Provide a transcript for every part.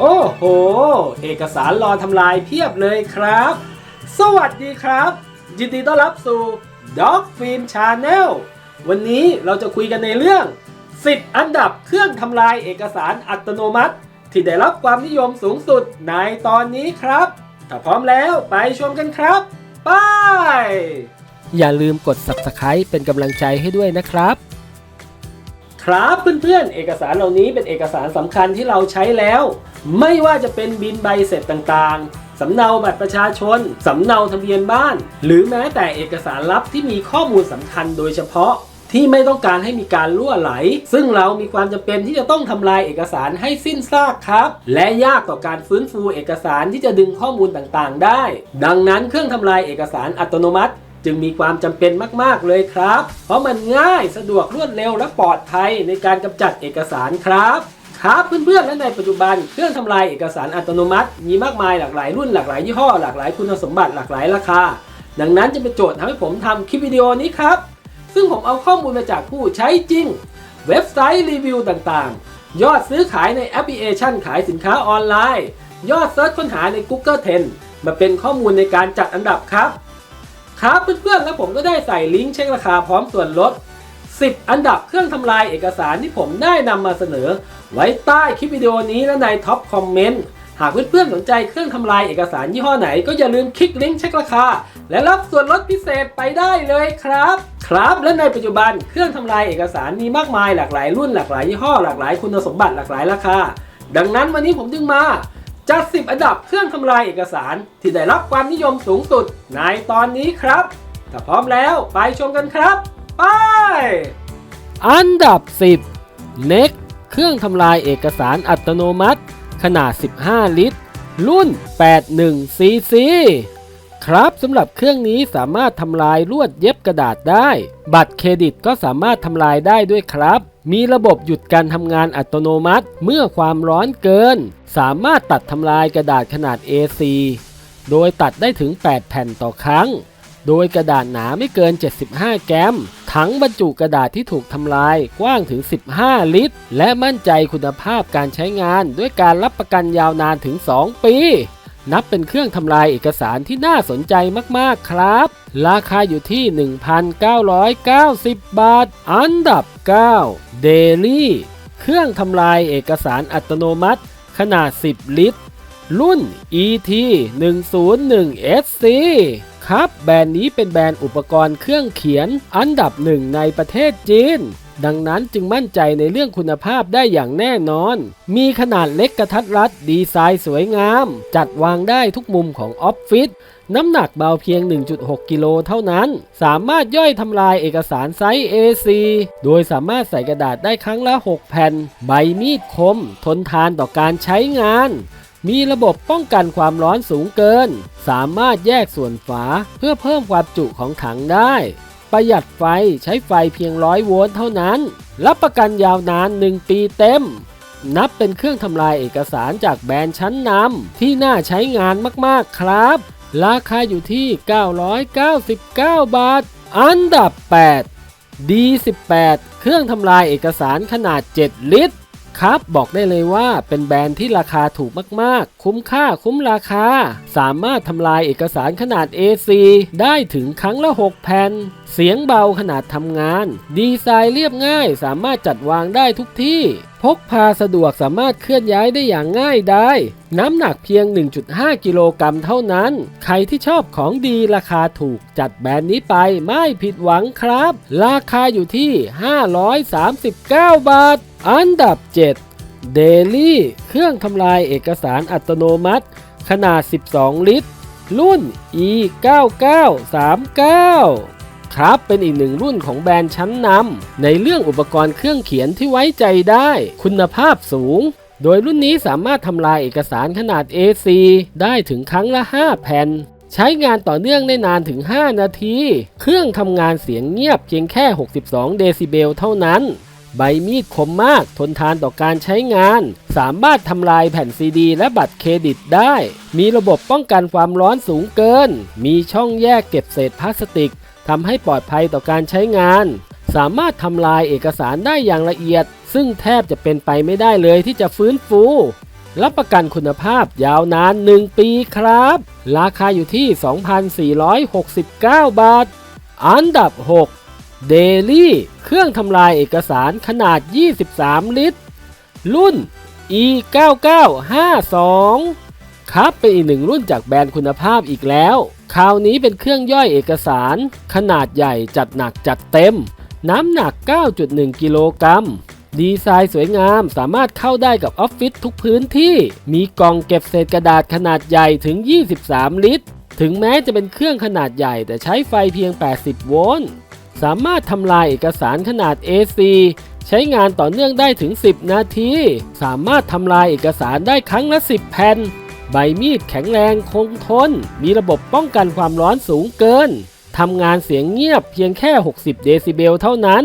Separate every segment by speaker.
Speaker 1: โอ้โห เอกสารรอทำลายเพียบเลยครับ สวัสดีครับ ยินดีต้อนรับสู่ Dog Fin Channel วันนี้เราจะคุยกันในเรื่อง 10 อันดับเครื่องทำลายเอกสารอัตโนมัติ ที่ได้รับความนิยมสูงสุดในตอนนี้ครับ ถ้าพร้อมแล้วไปชมกันครับไป
Speaker 2: อย่าลืมกด subscribe เป็นกำลังใจให้ด้วยนะครับ
Speaker 1: ครับเพื่อนๆเอกสารเหล่านี้เป็นเอกสารสำคัญที่เราใช้แล้ว ไม่ว่าจะเป็นบินใบเสร็จต่างๆ สำเนาบัตรประชาชน สำเนาทะเบียนบ้าน หรือแม้แต่เอกสารลับที่มีข้อมูลสำคัญโดยเฉพาะที่ไม่ต้องการให้มีการล่วไหล ซึ่งเรามีความจำเป็นที่จะต้องทำลายเอกสารให้สิ้นซากครับ และยากต่อการฟื้นฟูเอกสารที่จะดึงข้อมูลต่างๆ ได้ ดังนั้นเครื่องทำลายเอกสารอัตโนมัติ จึงมีความจำเป็นมาก ๆ เลยครับ เพราะมันง่ายสะดวกรวดเร็วและปลอดภัยในการกำจัดเอกสารครับครับเพื่อนๆและในปัจจุบันเครื่องทำลายเอกสารอัตโนมัติ มีมากมายหลากหลายรุ่นหลากหลายยี่ห้อหลากหลายคุณสมบัติหลากหลายราคา ดังนั้นจะเป็นโจทย์ทำให้ผมทำคลิปวิดีโอนี้ครับ ซึ่งผมเอาข้อมูลมาจากผู้ใช้จริง เว็บไซต์รีวิวต่างๆ ยอดซื้อขายในแอปพลิเคชันขายสินค้าออนไลน์ ยอดเซิร์ชค้นหาใน Google Trend มาเป็นข้อมูลในการจัดอันดับครับ ครับเพื่อนๆแล้วผมก็ได้ใส่ลิงก์เช็คราคาพร้อมส่วนลด 10 อันดับเครื่องทำลายเอกสารที่ผมได้นำมาเสนอ ไว้ใต้คลิปวิดีโอนี้และในท็อปคอมเมนต์หากเพื่อนๆสนใจเครื่องทำลายเอกสารยี่ห้อไหน ก็อย่าลืมคลิกลิงก์เช็คราคา และรับส่วนลดพิเศษไปได้เลยครับ ครับและในปัจจุบันเครื่องทำลายเอกสารมีมากมายหลากหลายรุ่นหลากหลายยี่ห้อหลากหลายคุณสมบัติหลากหลายราคา ดังนั้นวันนี้ผมจึงมา จัด 10 อันดับเครื่องทำลายเอกสารที่ได้รับความนิยมสูงสุดในตอนนี้ครับ ถ้าพร้อมแล้วไปชมกันครับ ไป
Speaker 2: อันดับ 10 NEC เครื่องทำลายเอกสารอัตโนมัติ ขนาด 15 ลิตร รุ่น 81cc ครับสำหรับเครื่องนี้สามารถทำลายลวดเย็บกระดาษได้ บัตรเครดิตก็สามารถทำลายได้ด้วยครับ มีระบบหยุดการทำงานอัตโนมัติ เมื่อความร้อนเกิน สามารถตัดทำลายกระดาษขนาด A4 โดยตัดได้ถึง 8 แผ่นต่อครั้ง โดยกระดาษหนาไม่เกิน 75 แกรมถังบรรจุกระดาษที่ถูกทำลายกว้างถึง 15 ลิตร และมั่นใจคุณภาพการใช้งานด้วยการรับประกันยาวนานถึง 2 ปี นับเป็นเครื่องทำลายเอกสารที่น่าสนใจมาก ๆ ครับ ราคาอยู่ที่ 1,990 บาท อันดับ 9 Daily เครื่องทำลายเอกสารอัตโนมัติ ขนาด 10 ลิตร รุ่น ET 101 SC ครับ แบรนด์นี้เป็นแบรนด์อุปกรณ์เครื่องเขียนอันดับหนึ่งในประเทศจีน ดังนั้นจึงมั่นใจในเรื่องคุณภาพได้อย่างแน่นอน มีขนาดเล็กกระทัดรัดดีไซน์สวยงาม จัดวางได้ทุกมุมของออฟฟิศน้ำหนักเบาเพียง 1.6 กิโลเท่านั้น สามารถย่อยทำลายเอกสารไซส์ A4 โดยสามารถใส่กระดาษได้ครั้งละ 6 แผ่น ใบมีดคม ทนทานต่อการใช้งาน มีระบบป้องกันความร้อนสูงเกิน สามารถแยกส่วนฝาเพื่อเพิ่มความจุของถังได้ ประหยัดไฟใช้ไฟเพียงร้อยโวลต์เท่านั้น รับประกันยาวนาน 1 ปีเต็ม นับเป็นเครื่องทำลายเอกสารจากแบรนด์ชั้นนำที่น่าใช้งานมากๆครับ ราคาอยู่ที่ 999 บาท อันดับ 8 D18 เครื่องทำลายเอกสารขนาด 7 ลิตรครับบอกได้เลยว่าเป็นแบรนด์ที่ราคาถูกมากๆ คุ้มค่าคุ้มราคา สามารถทำลายเอกสารขนาด A4 ได้ถึงครั้งละ 6 แผ่นเสียงเบาขนาดทำงาน ดีไซน์เรียบง่ายสามารถจัดวางได้ทุกที่ พกพาสะดวกสามารถเคลื่อนย้ายได้อย่างง่ายได้ น้ำหนักเพียง 1.5 กิโลกรัมเท่านั้น ใครที่ชอบของดีราคาถูกจัดแบรนด์นี้ไปไม่ผิดหวังครับ ราคาอยู่ที่ 539 บาท อันดับ7เดลี่เครื่องทำลายเอกสารอัตโนมัติ ขนาด 12 ลิตร รุ่น e 9939 ครับ เป็นอีกหนึ่งรุ่นของแบรนด์ชั้นนำในเรื่องอุปกรณ์เครื่องเขียนที่ไว้ใจได้ คุณภาพสูง โดยรุ่นนี้สามารถทำลายเอกสารขนาด A4 ได้ถึงครั้งละ 5 แผ่น ใช้งานต่อเนื่องได้นานถึง 5 นาที เครื่องทำงานเสียงเงียบเพียงแค่ 62 เดซิเบลเท่านั้นใบมีดคมมากทนทานต่อการใช้งาน สามารถทำลายแผ่นซีดี และบัตรเครดิตได้ มีระบบป้องกันความร้อนสูงเกิน มีช่องแยกเก็บเศษพลาสติก ทำให้ปลอดภัยต่อการใช้งาน สามารถทำลายเอกสารได้อย่างละเอียด ซึ่งแทบจะเป็นไปไม่ได้เลยที่จะฟื้นฟู รับประกันคุณภาพยาวนาน 1 ปีครับ ราคาอยู่ที่ 2,469 บาท อันดับ6เดลี่เครื่องทำลายเอกสารขนาด 23 ลิตร รุ่น e 9 9 5 2 ครับเป็นอีกหนึ่งรุ่นจากแบรนด์คุณภาพอีกแล้ว คราวนี้เป็นเครื่องย่อยเอกสาร ขนาดใหญ่จัดหนักจัดเต็ม น้ำหนัก 9.1 กิโลกรัม ดีไซน์สวยงามสามารถเข้าได้กับออฟฟิศทุกพื้นที่ มีกล่องเก็บเศษกระดาษขนาดใหญ่ถึง 23 ลิตร ถึงแม้จะเป็นเครื่องขนาดใหญ่แต่ใช้ไฟเพียง 80 โวลต์ สามารถทำลายเอกสารขนาด A4 ใช้งานต่อเนื่องได้ถึง 10 นาที สามารถทำลายเอกสารได้ครั้งละ 10 แผ่น ใบมีดแข็งแรงคงทน มีระบบป้องกันความร้อนสูงเกิน ทำงานเสียงเงียบเพียงแค่ 60 เดซิเบลเท่านั้น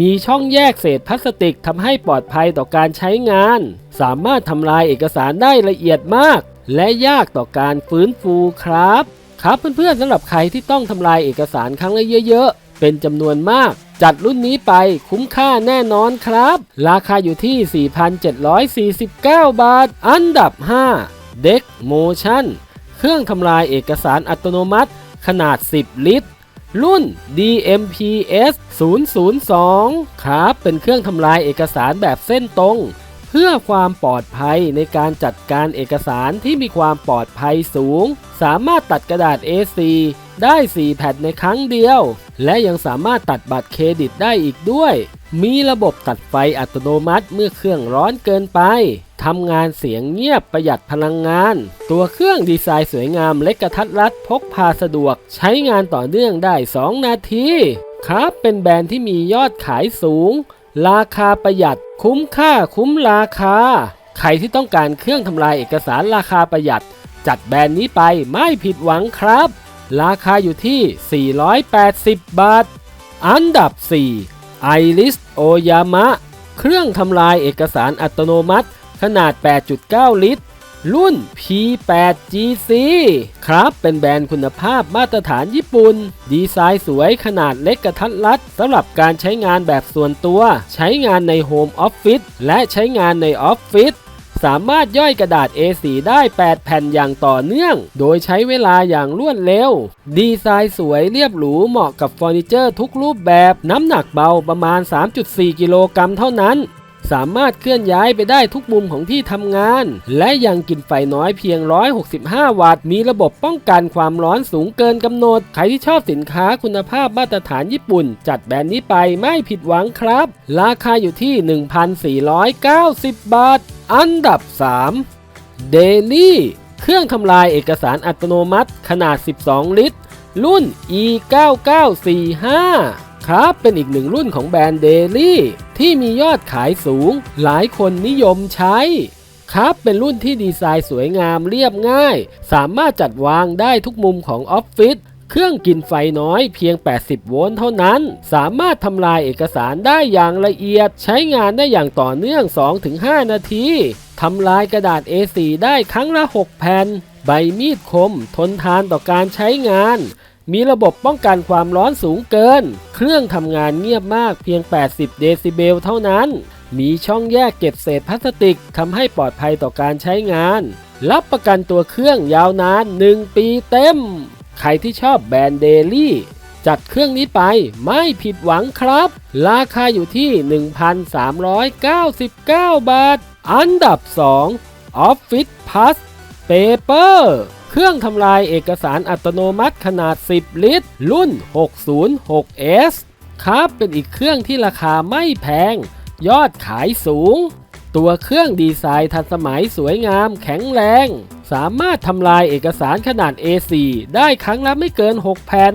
Speaker 2: มีช่องแยกเศษพลาสติกทำให้ปลอดภัยต่อการใช้งาน สามารถทำลายเอกสารได้ละเอียดมาก และยากต่อการฟื้นฟูครับ ครับเพื่อนๆสำหรับใครที่ต้องทำลายเอกสารครั้งละเยอะๆ เป็นจำนวนมากจัดรุ่นนี้ไปคุ้มค่าแน่นอนครับ ราคาอยู่ที่ 4,749 บาท อันดับ 5 Deck Motion เครื่องทำลายเอกสารอัตโนมัติ ขนาด 10 ลิตร รุ่น DMPS 002 ครับ เป็นเครื่องทำลายเอกสารแบบเส้นตรง เพื่อความปลอดภัยในการจัดการเอกสารที่มีความปลอดภัยสูง สามารถตัดกระดาษ A4 ได้ 4 แผ่นในครั้งเดียว และยังสามารถตัดบัตรเครดิตได้อีกด้วย มีระบบตัดไฟอัตโนมัติเมื่อเครื่องร้อนเกินไป ทำงานเสียงเงียบประหยัดพลังงาน ตัวเครื่องดีไซน์สวยงามเล็กกระทัดรัดพกพาสะดวก ใช้งานต่อเนื่องได้ 2 นาที ครับเป็นแบรนด์ที่มียอดขายสูง ราคาประหยัด คุ้มค่าคุ้มราคา ใครที่ต้องการเครื่องทำลายเอกสารราคาประหยัด จัดแบรนด์นี้ไปไม่ผิดหวังครับ ราคาอยู่ที่ 480 บาท อันดับ 4 Iris Oyama เครื่องทำลายเอกสารอัตโนมัติ ขนาด 8.9 ลิตร รุ่น P8GC ครับ เป็นแบรนด์คุณภาพมาตรฐานญี่ปุ่น ดีไซน์สวยขนาดเล็กกระทัดรัดสำหรับการใช้งานแบบส่วนตัว ใช้งานในโฮมออฟฟิศและใช้งานในออฟฟิศสามารถย่อยกระดาษ A4 ได้ 8 แผ่นอย่างต่อเนื่อง โดยใช้เวลาอย่างรวดเร็ว ดีไซน์สวยเรียบหรูเหมาะกับเฟอร์นิเจอร์ทุกรูปแบบ น้ำหนักเบาประมาณ 3.4 กิโลกรัมเท่านั้น สามารถเคลื่อนย้ายไปได้ทุกมุมของที่ทำงาน และยังกินไฟน้อยเพียง 165 วัตต์ มีระบบป้องกันความร้อนสูงเกินกำหนด ใครที่ชอบสินค้าคุณภาพมาตรฐานญี่ปุ่น จัดแบรนด์นี้ไปไม่ผิดหวังครับ ราคาอยู่ที่ 1,490 บาท อันดับ3เดลี่เครื่องทำลายเอกสารอัตโนมัติขนาด 12 ลิตร รุ่น e 9 9 4 5 ครับ เป็นอีกหนึ่งรุ่นของแบรนด์เดลี่ที่มียอดขายสูง หลายคนนิยมใช้ครับเป็นรุ่นที่ดีไซน์สวยงามเรียบง่าย สามารถจัดวางได้ทุกมุมของออฟฟิศเครื่องกินไฟน้อยเพียง 80 โวลต์เท่านั้น สามารถทำลายเอกสารได้อย่างละเอียด ใช้งานได้อย่างต่อเนื่อง 2-5 นาทีทำลายกระดาษ A4 ได้ครั้งละ 6 แผ่น ใบมีดคม ทนทานต่อการใช้งาน มีระบบป้องกันความร้อนสูงเกิน เครื่องทำงานเงียบมากเพียง 80 เดซิเบลเท่านั้น มีช่องแยกเก็บเศษพลาสติกทำให้ปลอดภัยต่อการใช้งาน รับประกันตัวเครื่องยาวนาน 1 ปีเต็ม ใครที่ชอบแบรนด์เดลี่จัดเครื่องนี้ไปไม่ผิดหวังครับ ราคาอยู่ที่ 1,399 บาท อันดับ 2 Office Plus Paper เครื่องทำลายเอกสารอัตโนมัติขนาด 10 ลิตร รุ่น 606S ครับเป็นอีกเครื่องที่ราคาไม่แพง ยอดขายสูง ตัวเครื่องดีไซน์ทันสมัยสวยงามแข็งแรง สามารถทำลายเอกสารขนาด A4 ได้ครั้งละไม่เกิน 6 แผ่น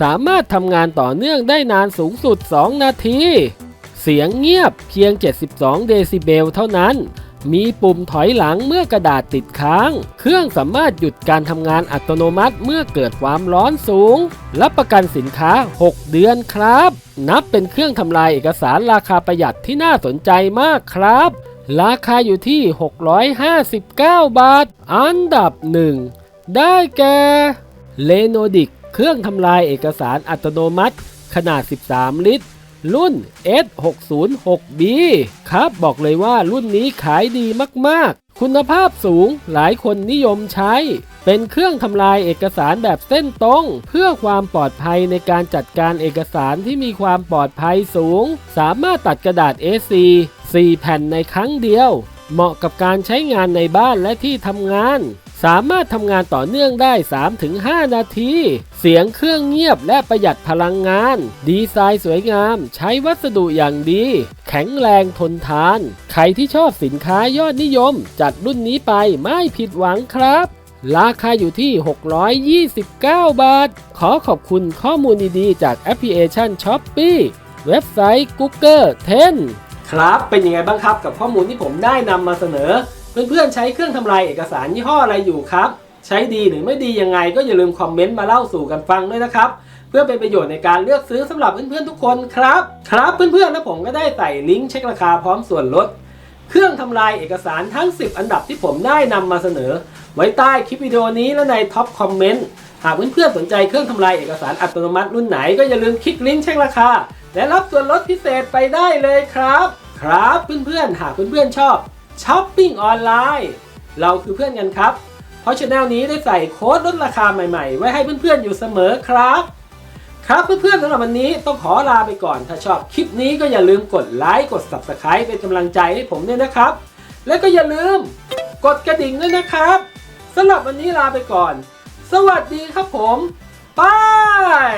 Speaker 2: สามารถทำงานต่อเนื่องได้นานสูงสุด 2 นาที เสียงเงียบเพียง 72 เดซิเบลเท่านั้น มีปุ่มถอยหลังเมื่อกระดาษติดค้าง เครื่องสามารถหยุดการทำงานอัตโนมัติเมื่อเกิดความร้อนสูง รับประกันสินค้า 6 เดือนครับ นับเป็นเครื่องทำลายเอกสารราคาประหยัดที่น่าสนใจมากครับ ราคาอยู่ที่ 659 บาท อันดับ 1 ได้แก่เลโนดิกเครื่องทำลายเอกสารอัตโนมัติ ขนาด 13 ลิตร รุ่น S606B ครับบอกเลยว่ารุ่นนี้ขายดีมากๆ คุณภาพสูงหลายคนนิยมใช้ เป็นเครื่องทำลายเอกสารแบบเส้นตรง เพื่อความปลอดภัยในการจัดการเอกสารที่มีความปลอดภัยสูง สามารถตัดกระดาษ A4 4 แผ่นในครั้งเดียว เหมาะกับการใช้งานในบ้านและที่ทำงาน สามารถทำงานต่อเนื่องได้ 3-5 นาที เสียงเครื่องเงียบและประหยัดพลังงาน ดีไซน์สวยงาม ใช้วัสดุอย่างดี แข็งแรงทนทาน ใครที่ชอบสินค้ายอดนิยม จัดรุ่นนี้ไปไม่ผิดหวังครับ ราคาอยู่ที่ 629 บาท ขอขอบคุณข้อมูลดีๆ จากแอปพลิเคชัน s h o p e e เว็บไซต์ Google 10
Speaker 1: ครับ เป็นยังไงบ้างครับกับข้อมูลที่ผมได้นำมาเสนอ เพื่อนๆใช้เครื่องทำลายเอกสารยี่ห้ออะไรอยู่ครับ ใช้ดีหรือไม่ดียังไงก็อย่าลืมคอมเมนต์มาเล่าสู่กันฟังด้วยนะครับ เพื่อเป็นประโยชน์ในการเลือกซื้อสำหรับเพื่อนๆทุกคนครับ ครับเพื่อนๆและผมก็ได้ใส่ลิงก์เช็คราคาพร้อมส่วนลดเครื่องทำลายเอกสารทั้ง 10 อันดับที่ผมได้นำมาเสนอ ไว้ใต้คลิปวิดีโอนี้และในท็อปคอมเมนต์หากเพื่อนๆสนใจเครื่องทำลายเอกสารอัตโนมัติรุ่นไหนก็อย่าลืมคลิกลิงก์เช็คราคา และรับส่วนลดพิเศษไปได้เลยครับ ครับเพื่อนๆหากเพื่อนๆชอบ ช้อปปิ้งออนไลน์ เราคือเพื่อนกันครับ เพราะช anel นี้ได้ใส่โค้ดลดราคาใหม่ๆ ไว้ให้เพื่อนๆอยู่เสมอครับ ครับเพื่อนๆสำหรับวันนี้ต้องขอลาไปก่อน ถ้าชอบคลิปนี้ก็อย่าลืมกดไลค์กด subscribe เป็นกำลังใจให้ผมด้วยนะครับ และก็อย่าลืมกดกระดิ่งด้วยนะครับสำหรับวันนี้ลาไปก่อน สวัสดีครับผมบาย